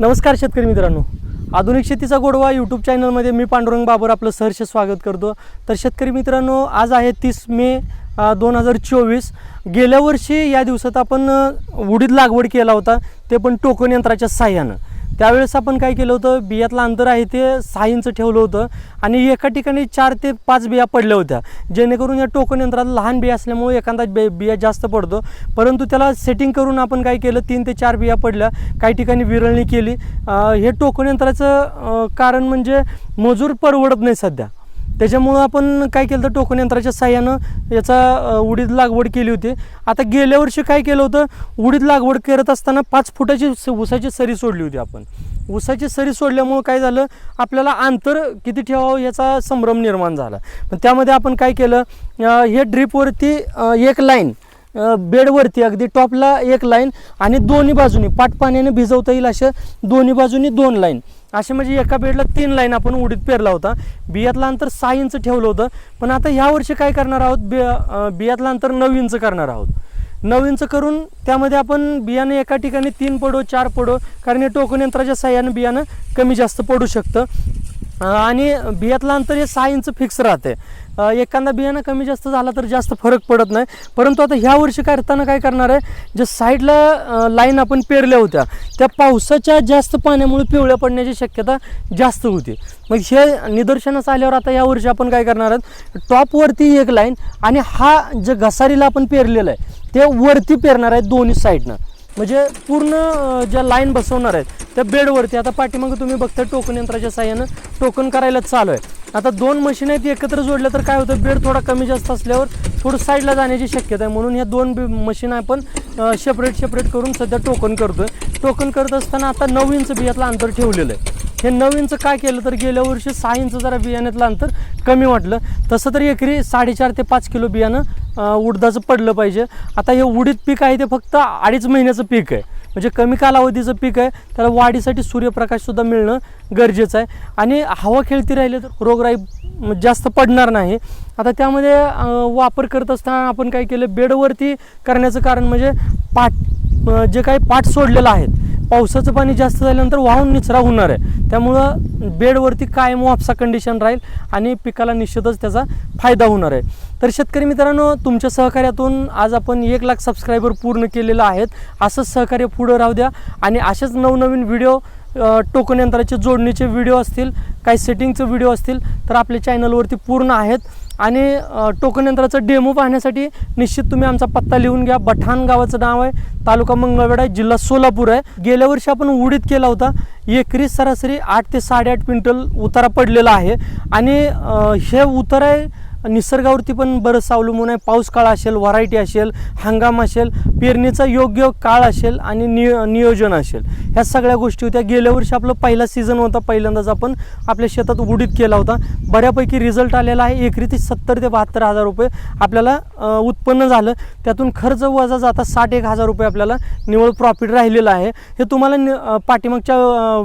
नमस्कार शेतकरी मित्रांनो. आधुनिक शेतीचा गोडवा यूट्यूब चॅनलमध्ये मी पांडुरंग बाबर आपलं सहर्ष स्वागत करतो. तर शेतकरी मित्रांनो आज आहे तीस मे दोन हजार चोवीस. गेल्या वर्षी या दिवसात आपण उडीद लागवड केला होता. ते पण टोकन यंत्राच्या साह्यानं. त्यावेळेस आपण काय केलं होतं बियातलं अंतर आहे ते सहा इंच ठेवलं होतं आणि एका ठिकाणी चार ते पाच बिया पडल्या होत्या. जेणेकरून या टोकन यंत्रात लहान बिया असल्यामुळे एखादा बे बिया जास्त पडतो. परंतु त्याला सेटिंग करून आपण काय केलं तीन ते चार बिया पडल्या. काही ठिकाणी विरळणी केली. हे टोकन यंत्राचं कारण म्हणजे मजूर परवडत नाही सध्या. त्याच्यामुळं आपण काय केलं तर टोकन यंत्राच्या साह्यानं याचा उडीद लागवड केली होती. आता गेल्या वर्षी काय केलं होतं उडीद लागवड करत असताना पाच फुटाची स- ऊसाची सरी सोडली होती आपण. ऊसाची सरी सोडल्यामुळं काय झालं आपल्याला अंतर किती ठेवावं याचा संभ्रम निर्माण झाला. पण त्यामध्ये आपण काय केलं हे ड्रीपवरती एक लाईन बेडवरती अगदी टॉपला एक लाईन आणि दोन्ही बाजूनी पाट पाण्याने भिजवता येईल अशा दोन्ही बाजूनी दोन लाईन. असे म्हणजे एका बेडला तीन लाईन आपण उडीत पेरला होता. बियातला अंतर सहा इंच ठेवलं होतं. पण आता ह्या वर्षी काय करणार आहोत? बि बियातला अंतर नऊ इंच करणार आहोत. नऊ इंच करून त्यामध्ये आपण बियाणं एका ठिकाणी तीन पडो चार पडो कारण हे टोकन यंत्राच्या सहाय्यानं बियाणं कमी जास्त पडू शकतं. आणि बियातलं अंतर हे सहा इंच फिक्स राहते. एखादा बियाणं कमी जास्त झाला तर जास्त फरक पडत नाही. परंतु आता ह्या वर्षी करताना काय करणार आहे? जे साईडला लाईन आपण पेरल्या होत्या त्या पावसाच्या जास्त पाण्यामुळे पिवळ्या पडण्याची शक्यता जास्त होती. मग हे निदर्शनास आल्यावर आता या वर्षी आपण काय करणार आहोत? टॉपवरती एक लाईन आणि हा जे घसारीला आपण पेरलेला आहे ते वरती पेरणार आहे दोन्ही साईडनं. म्हणजे पूर्ण ज्या लाईन बसवणार आहेत त्या बेडवरती. आता पाठीमागं तुम्ही बघता टोकन यंत्राच्या साह्यानं टोकन करायला चालू आहे. आता दोन मशीन आहेत एकत्र जोडल्या तर काय होतं? बेड थोडा कमी जास्त असल्यावर थोडं साईडला जाण्याची शक्यता आहे. म्हणून ह्या दोन मशीन आपण सेपरेट सेपरेट करून सध्या टोकन करतो आहे टोकन करत असताना आता नऊ इंच बियातलं अंतर ठेवलेलं आहे. हे नवीनचं काय केलं तर गेल्या वर्षी सहा इंच जरा बियाण्यातलं अंतर कमी वाटलं. तसं तर एकरी साडेचार ते पाच किलो बियाणं उडदाचं पडलं पाहिजे. आता हे उडीद पीक आहे ते फक्त अडीच महिन्याचं पीक आहे. म्हणजे कमी कालावधीचं पीक आहे त्याला वाढीसाठी सूर्यप्रकाशसुद्धा मिळणं गरजेचं आहे. आणि हवा खेळती राहिले तर रोगराई जास्त पडणार नाही. आता त्यामध्ये वापर करत असताना आपण काय केलं बेडवरती करण्याचं कारण म्हणजे पाट जे काही पाठ सोडलेलं आहेत पावसाचं पाणी जास्त झाल्यानंतर वाहून निचरा होणार आहे. त्यामुळं बेडवरती कायम वापसा कंडिशन राहील आणि पिकाला निश्चितच त्याचा फायदा होणार आहे. तर शेतकरी मित्रांनो तुमच्या सहकार्यातून आज आपण एक लाख सबस्क्रायबर पूर्ण केलेलं आहेत. असंच सहकार्य पुढं राहू द्या आणि असेच नवनवीन व्हिडिओ टोकन यंत्राचे जोडणीचे व्हिडिओ असतील काही सेटिंगचे व्हिडिओ असतील तर आपल्या चॅनलवरती पूर्ण आहेत. आणि टोकन यंत्राचा डेमो पाहण्यासाठी निश्चित तुम्ही आमचा पत्ता लिहून घ्या. बठाण गावाचं नाव आहे तालुका मंगळवेढा आहे, जिल्हा सोलापूर आहे. गेल्या वर्षी आपण उडीत केला होता. एकरी सरासरी आठ ते साडेआठ क्विंटल उतारा पडलेला आहे. आणि हे उतारा आहे निसर्गावरती पण बरंच अवलंबून आहे पाऊस काळ असेल व्हरायटी असेल हंगाम असेल पेरणीचा योग्य काळ असेल आणि नियो नियोजन असेल. ह्या सगळ्या गोष्टी होत्या. गेल्या वर्षी आपलं पहिला सीझन होता. पहिल्यांदाच आपण आपल्या शेतात उडीद केला होता. बऱ्यापैकी रिझल्ट आलेला आहे. एकरी ते सत्तर ते बहात्तर हजार रुपये आपल्याला उत्पन्न झालं. त्यातून खर्च वजा जाता साठ एक हजार रुपये आपल्याला निवळ प्रॉफिट राहिलेलं आहे. हे तुम्हाला नि- पाठीमागच्या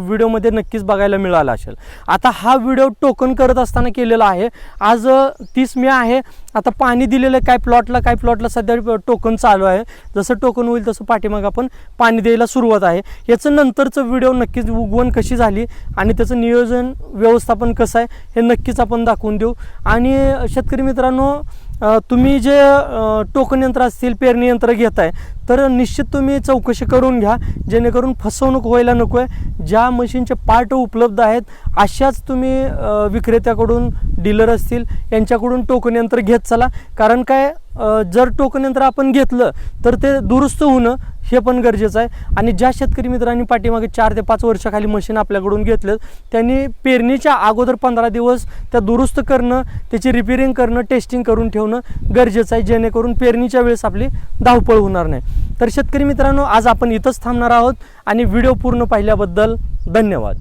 व्हिडिओमध्ये नक्कीच बघायला मिळालं असेल. आता हा व्हिडिओ टोकन करत असताना केलेला आहे. आज ती तीस मे आहे. आता पाणी दिलेलं काय प्लॉटला काय प्लॉटला सध्या टोकन चालू आहे. जसं टोकन होईल तसं पाठीमाग आपण पाणी द्यायला सुरुवात आहे. याचं नंतरचं व्हिडिओ नक्कीच उगवण कशी झाली आणि त्याचं नियोजन व्यवस्थापन कसं आहे हे नक्कीच आपण दाखवून देऊ. आणि शेतकरी मित्रांनो तुम्ही जे टोकन यंत्र असतील पेरणी यंत्र घेताय तर निश्चित तुम्ही चौकशी करून घ्या जेणेकरून फसवणूक व्हायला नको आहे. ज्या मशीनचे पार्ट उपलब्ध आहेत अशाच तुम्ही विक्रेत्याकडून डीलर असतील यांच्याकडून टोकन यंत्र घेत चला. कारण काय जर टोकन यंत्र आपण घेतलं तर ते दुरुस्त होणं हे पण गरजेचं आहे. आणि ज्या शेतकरी मित्रांनी पाठीमागे चार ते पाच वर्षाखाली मशीन आपल्याकडून घेतलं त्यांनी पेरणीच्या अगोदर पंधरा दिवस त्या दुरुस्त करणं त्याची रिपेरिंग करणं टेस्टिंग करून ठेवणं गरजेचं आहे जेणेकरून पेरणीच्या वेळेस आपली धावपळ होणार नाही. तर शेतकरी मित्रांनो आज आपण इथंच थांबणार आहोत आणि व्हिडिओ पूर्ण पाहिल्याबद्दल धन्यवाद.